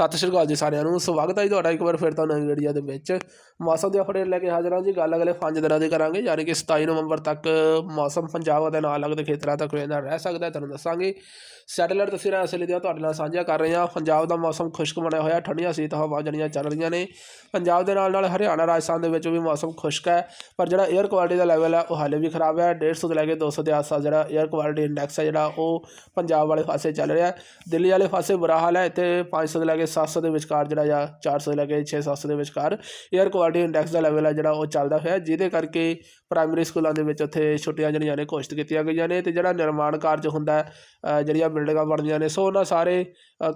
ਸਤਿ ਸ਼੍ਰੀ ਅਕਾਲ ਜੀ ਸਾਰਿਆਂ ਨੂੰ, ਸਵਾਗਤ ਹੈ ਜੀ ਤੁਹਾਡਾ ਇੱਕ ਵਾਰ ਫਿਰ ਤੋਂ ਨਵੀਂ ਵੀਡੀਓ ਦੇ ਵਿੱਚ। ਮੌਸਮ ਦੇ ਅਪਡੇਟ ਲੈ ਕੇ ਹਾਜ਼ਰ ਹਾਂ ਜੀ, ਗੱਲ ਅਗਲੇ 5 ਦਿਨਾਂ ਦੀ ਕਰਾਂਗੇ, ਯਾਨੀ ਕਿ 27 ਨਵੰਬਰ ਤੱਕ ਮੌਸਮ ਪੰਜਾਬ ਦੇ ਨਾਲ ਲੱਗਦੇ ਖੇਤਰਾਂ ਤੱਕ ਰਹਿੰਦਾ, ਰਹਿ ਸਕਦਾ ਹੈ, ਤੁਹਾਨੂੰ ਦੱਸਾਂਗੇ। ਸੈਟੇਲਾਈਟ ਤਸਵੀਰਾਂ ਅਸਲੀ ਦੀਆਂ ਤੁਹਾਡੇ ਨਾਲ ਸਾਂਝਾ ਕਰ ਰਹੇ ਹਾਂ। ਪੰਜਾਬ ਦਾ ਮੌਸਮ ਖੁਸ਼ਕ ਬਣਿਆ ਹੋਇਆ, ਠੰਡੀਆਂ ਸੀਤ ਹਵਾ ਜਿਹੜੀਆਂ ਚੱਲ ਰਹੀਆਂ ਨੇ। ਪੰਜਾਬ ਦੇ ਨਾਲ ਨਾਲ ਹਰਿਆਣਾ, ਰਾਜਸਥਾਨ ਦੇ ਵਿੱਚ ਵੀ ਮੌਸਮ ਖੁਸ਼ਕ ਹੈ, ਪਰ ਜਿਹੜਾ 에ਅਰ ਕੁਆਲਿਟੀ ਦਾ ਲੈਵਲ ਹੈ, ਉਹ ਹਾਲੇ ਵੀ ਖਰਾਬ ਹੈ। 150 ਤੋਂ ਲੈ ਕੇ 200 ਦੇ ਆਸ-ਪਾਸ ਜਿਹੜਾ 에ਅਰ ਕੁਆਲਿਟੀ ਇੰਡੈਕਸ ਹੈ, ਜਿਹੜਾ ਉਹ ਪੰਜਾਬ ਵਾਲੇ ਪਾਸੇ ਚੱਲ ਰਿਹਾ ਦਿੱਲੀ ਵਾਲੇ ਪਾਸੇ ਬੁਰਾ ਹਾਲ ਹੈ, ਇੱਥੇ 500 ਤੋਂ ਲੈ ਕੇ 700 ਦੇ ਵਿਚਕਾਰ ਜਿਹੜਾ ਜਾਂ 400 ਤੋਂ ਲੈ ਕੇ 600 ਦੇ ਵਿਚਕਾਰ 에ਅਰ ਕੁਆਲਿਟੀ ਇੰਡੈਕਸ ਦਾ ਲੈਵਲ ਹੈ ਜਿਹੜਾ ਉਹ ਚੱਲਦਾ ਹੋਇਆ। ਜਿਹਦੇ ਕਰਕੇ ਪ੍ਰਾਇਮਰੀ ਸਕੂਲਾਂ ਦੇ ਵਿੱਚ ਉੱਥੇ ਛੁੱਟੀਆਂ ਜਿਹੜੀਆਂ ਨੇ ਘੋਸ਼ਿਤ ਕੀਤੀਆਂ ਗਈਆਂ ਨੇ ਤੇ ਜਿਹੜਾ ਨਿਰਮਾਣ ਕਾਰਜ ਹੁੰਦਾ ਜਿਹੜੀਆਂ ਬਿਲਡਿੰਗਾਂ ਬਣਦੀਆਂ ਨੇ, ਸੋ ਉਹਨਾਂ ਸਾਰੇ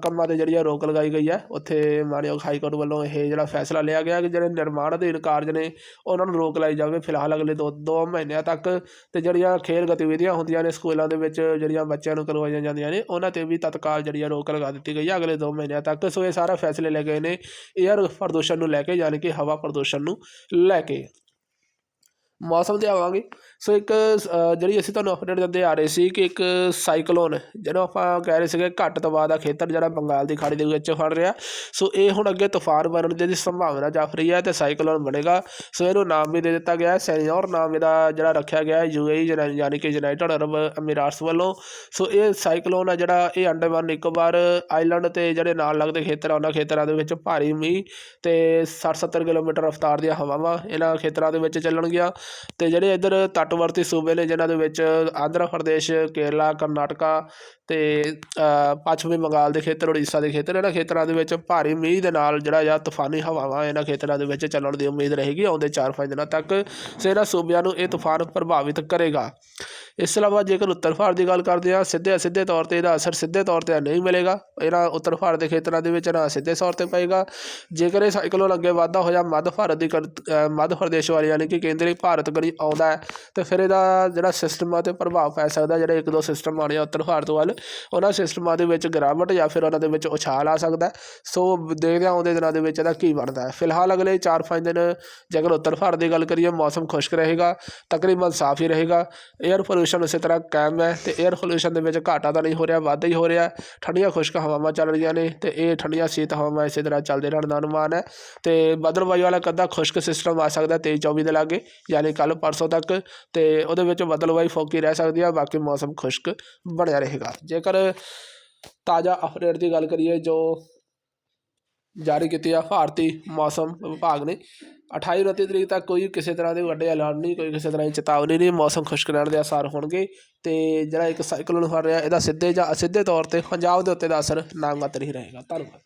ਕੰਮਾਂ ਤੇ ਜਿਹੜੀ ਆ ਰੋਕ ਲਗਾਈ ਗਈ ਹੈ। ਉੱਥੇ ਮਾਨਯੋਗ ਹਾਈ ਕੋਰਟ ਵੱਲੋਂ ਇਹ ਜਿਹੜਾ ਫੈਸਲਾ ਲਿਆ ਗਿਆ ਕਿ ਜਿਹੜੇ ਨਿਰਮਾਣ ਅਧੀਨ ਕਾਰਜ ਨੇ, ਉਹਨਾਂ ਨੂੰ ਰੋਕ ਲਾਈ ਜਾਵੇ ਫਿਲਹਾਲ ਅਗਲੇ ਦੋ ਦੋ ਮਹੀਨਿਆਂ ਤੱਕ ਤੇ ਜਿਹੜੀਆਂ ਖੇਡ ਗਤੀਵਿਧੀਆਂ ਹੁੰਦੀਆਂ ਨੇ ਸਕੂਲਾਂ ਦੇ ਵਿੱਚ, ਜਿਹੜੀਆਂ ਬੱਚਿਆਂ ਨੂੰ ਕਰਵਾਈਆਂ ਜਾਂਦੀਆਂ ਨੇ, ਉਹਨਾਂ ਤੇ ਵੀ ਤਤਕਾਲ ਜਿਹੜੀ ਆ ਰੋਕ ਲਗਾ ਦਿੱਤੀ ਗਈ ਹੈ। ਅਗਲੇ ਦੋ ਮਹੀਨਿਆਂ ਤੱਕ ਸੋ ਇਹ ਸਾਰਾ ਫੈਸਲੇ ਲੈ ਗਏ ਨੇ 에ਅਰ ਪ੍ਰਦੂਸ਼ਣ ਨੂੰ ਲੈ ਕੇ, ਯਾਨੀ ਕਿ ਹਵਾ ਪ੍ਰਦੂਸ਼ਣ ਨੂੰ ਲੈ ਕੇ। ਮੌਸਮ ਤੇ ਆਵਾਂਗੇ। ਸੋ ਇੱਕ ਜਿਹੜੀ ਅਸੀਂ ਤੁਹਾਨੂੰ ਅਪਡੇਟ ਦਿੰਦੇ ਆ ਰਹੇ ਸੀ ਕਿ ਇੱਕ ਸਾਈਕਲੋਨ ਜਿਹਨੂੰ ਆਪਾਂ ਕਹਿ ਰਹੇ ਸੀਗੇ ਘੱਟ ਦਬਾਅ ਦਾ ਖੇਤਰ ਜਿਹੜਾ ਬੰਗਾਲ ਦੀ ਖਾੜੀ ਦੇ ਵਿੱਚ ਫੜ ਰਿਹਾ। ਸੋ ਇਹ ਹੁਣ ਅੱਗੇ ਤੂਫਾਨ ਬਣਨ ਦੀ ਸੰਭਾਵਨਾ ਜਾਫ ਰਹੀ ਹੈ ਤੇ ਸਾਈਕਲੋਨ ਬਣੇਗਾ। ਸੋ ਇਹਨੂੰ ਨਾਮ ਵੀ ਦੇ ਦਿੱਤਾ ਗਿਆ ਹੈ, ਸੈਨਿਓਰ ਨਾਮ ਇਹਦਾ ਜਿਹੜਾ ਰੱਖਿਆ ਗਿਆ ਹੈ ਯੂਏਈ ਯਾਨੀ ਕਿ ਯੂਨਾਈਟਿਡ ਅਰਬ ਅਮੀਰਾਤਸ ਵੱਲੋਂ। ਸੋ ਇਹ ਸਾਈਕਲੋਨ ਆ ਜਿਹੜਾ, ਇਹ ਅੰਡੇਮਾਨ ਨਿਕੋਬਾਰ ਆਈਲੈਂਡ ਤੇ ਜਿਹੜੇ ਨਾਲ ਲੱਗਦੇ ਖੇਤਰ ਆ, ਉਹਨਾਂ ਖੇਤਰਾਂ ਦੇ ਵਿੱਚ ਭਾਰੀ ਮੀਂਹ ਤੇ 60-70 ਕਿਲੋਮੀਟਰ ਰਫ਼ਤਾਰ ਦੀਆਂ ਹਵਾਵਾਂ ਇਹਨਾਂ ਖੇਤਰਾਂ ਦੇ ਵਿੱਚ ਚੱਲਣਗੀਆਂ। ਤੇ ਜਿਹੜੇ ਇੱਧਰ ਤੱਟਵਰਤੀ ਸੂਬੇ ਨੇ, ਜਿਨ੍ਹਾਂ ਦੇ ਵਿੱਚ ਆਂਧਰਾ ਪ੍ਰਦੇਸ਼, ਕੇਰਲਾ, ਕਰਨਾਟਕਾ ਤੇ ਪੱਛਮੀ ਬੰਗਾਲ ਦੇ ਖੇਤਰ, ਉੜੀਸਾ ਦੇ ਖੇਤਰ, ਇਹਨਾਂ ਖੇਤਰਾਂ ਦੇ ਵਿੱਚ ਭਾਰੀ ਮੀਂਹ ਦੇ ਨਾਲ ਜਿਹੜਾ ਜਾਂ ਤੂਫਾਨੀ ਹਵਾਵਾਂ ਇਹਨਾਂ ਖੇਤਰਾਂ ਦੇ ਵਿੱਚ ਚੱਲਣ ਦੀ ਉਮੀਦ ਰਹੇਗੀ, ਆਉਂਦੇ 4-5 ਦਿਨਾਂ ਤੱਕ। ਸੋ ਇਹਨਾਂ ਸੂਬਿਆਂ ਨੂੰ ਇਹ ਤੂਫਾਨ ਪ੍ਰਭਾਵਿਤ ਕਰੇਗਾ। ਇਸ ਤੋਂ ਇਲਾਵਾ ਜੇਕਰ ਉੱਤਰ ਭਾਰਤ ਦੀ ਗੱਲ ਕਰਦੇ ਹਾਂ, ਸਿੱਧੇ ਅਸਿੱਧੇ ਤੌਰ ਤੇ ਇਹਦਾ ਅਸਰ ਸਿੱਧੇ ਤੌਰ ਤੇ ਨਹੀਂ ਮਿਲੇਗਾ। ਇਹਨਾਂ ਉੱਤਰ ਭਾਰਤ ਦੇ ਖੇਤਰਾਂ ਦੇ ਵਿੱਚ ਨਾ ਸਿੱਧੇ ਤੌਰ ਤੇ ਪਏਗਾ। ਜੇਕਰ ਇਹ ਸਾਈਕਲੋਨ ਅੱਗੇ ਵਾਧਾ ਹੋਇਆ ਮੱਧ ਭਾਰਤ ਦੀ ਕਰ- ਮੱਧ ਪ੍ਰਦੇਸ਼ ਵਾਲੀ ਯਾਨੀ ਕਿ ਕੇਂਦਰੀ ਭਾਰਤ ਕਰੀ ਆਉਂਦਾ ਹੈ, ਤੇ ਫਿਰ ਇਹਦਾ ਜਿਹੜਾ ਸਿਸਟਮਾਂ ਤੇ ਪ੍ਰਭਾਵ ਪੈ ਸਕਦਾ, ਜਿਹੜੇ ਇੱਕ ਦੋ ਸਿਸਟਮ ਆਣੇ ਆ ਉੱਤਰ ਭਾਰਤ ਵੱਲ, ਉਹਨਾਂ ਸਿਸਟਮਾਂ ਦੇ ਵਿੱਚ ਗਿਰਾਵਟ ਜਾਂ ਫਿਰ ਉਹਨਾਂ ਦੇ ਵਿੱਚ ਉਛਾਲ ਆ ਸਕਦਾ ਸੋ ਦੇਖਦੇ ਆਉਂਦੇ ਦਿਨਾਂ ਦੇ ਵਿੱਚ ਇਹਦਾ ਕੀ ਬਣਦਾ ਹੈ। ਫਿਲਹਾਲ ਅਗਲੇ 4-5 ਦਿਨ ਜੇਕਰ ਉੱਤਰ ਭਾਰਤ ਦੀ ਗੱਲ ਕਰੀਏ, ਮੌਸਮ ਖੁਸ਼ਕ ਰਹੇਗਾ, ਤਕਰੀਬਨ ਸਾਫ਼ ਹੀ ਰਹੇਗਾ। 에ਅਰ ਪੋਲੂਸ਼ਨ ਉਸੇ ਤਰ੍ਹਾਂ ਕਾਇਮ ਹੈ ਤੇ 에ਅਰ ਪੋਲੂਸ਼ਨ ਦੇ ਵਿੱਚ ਘਾਟਾ ਤਾਂ ਨਹੀਂ ਹੋ ਰਿਹਾ, ਵਾਧਾ ਹੀ ਹੋ ਰਿਹਾ। ਠੰਡੀਆਂ ਖੁਸ਼ਕ ਹਵਾਵਾਂ ਚੱਲ ਰਹੀਆਂ ਨੇ ਤੇ ਇਹ ਠੰਡੀਆਂ ਸ਼ੀਤ ਹਵਾਵਾਂ ਇਸੇ ਤਰ੍ਹਾਂ ਚੱਲਦੇ ਰਹਿਣ ਦਾ ਅਨੁਮਾਨ ਹੈ। ਤੇ ਬਦਲਵਾਯੂ ਵਾਲਾ ਕੱਦਾ ਖੁਸ਼ਕ ਸਿਸਟਮ ਆ ਸਕਦਾ 23-24 ਦੇ ਲਾਗੇ, ਯਾਨੀ ਕੱਲ ਪਰਸੋਂ ਤੱਕ। ਤੇ ਉਹਦੇ ਵਿੱਚ ਬਦਲਵਾਈ ਫੋਕੀ ਰਹਿ ਸਕਦੀ ਆ, ਬਾਕੀ ਮੌਸਮ ਖੁਸ਼ਕ ਬਣਿਆ ਰਹੇਗਾ। ਜੇਕਰ ਤਾਜ਼ਾ ਅਪਡੇਟ ਦੀ ਗੱਲ ਕਰੀਏ ਜੋ ਜਾਰੀ ਕੀਤੀ ਆ। ਭਾਰਤੀ ਮੌਸਮ ਵਿਭਾਗ ਨੇ 28 29 ਤਰੀਕ ਤੱਕ ਕੋਈ ਕਿਸੇ ਤਰ੍ਹਾਂ ਦੇ ਵੱਡੇ ਐਲਾਨ ਨਹੀਂ, ਕੋਈ ਕਿਸੇ ਤਰ੍ਹਾਂ ਦੀ ਚੇਤਾਵਨੀ ਨਹੀਂ। ਮੌਸਮ ਖੁਸ਼ਕ ਰਹਿਣ ਦੇ ਆਸਾਰ ਹੋਣਗੇ ਤੇ ਜਿਹੜਾ ਇੱਕ ਸਾਈਕਲੋਨ ਫੜ ਰਿਹਾ, ਇਹਦਾ ਸਿੱਧੇ ਜਾਂ ਅਸਿੱਧੇ ਤੌਰ ਤੇ ਪੰਜਾਬ ਦੇ ਉੱਤੇ ਦਾ ਅਸਰ ਨਾਮਮਾਤਰ ਨਹੀਂ ਰਹੇਗਾ। ਧੰਨਵਾਦ।